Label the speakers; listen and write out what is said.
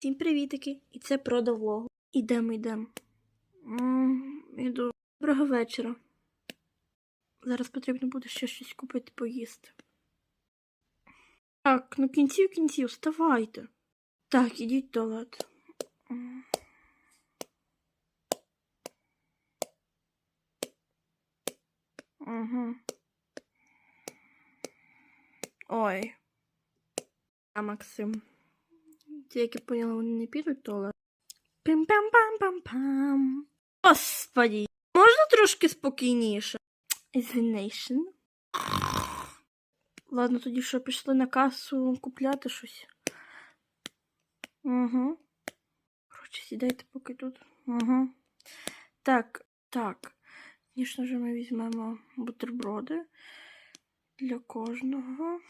Speaker 1: Всім привітики! І це про влогу. Ідемо, йдемо. Іду. Доброго вечора. Зараз потрібно буде ще щось купити поїсти. Так, ну кінців кінців, вставайте. Так, ідіть в туалет. Угу. Ой. А Максим. Ті, як я поняла, вони не підуть в туалет. Пим-пам-пам-пам-пам. Господі, можна трошки спокійніше? Извинation. Ладно, тоді що, пішли на касу купляти щось. Угу. Коротше, сідайте поки тут. Угу. Так, так. Звісно ж, ми візьмемо бутерброди для кожного.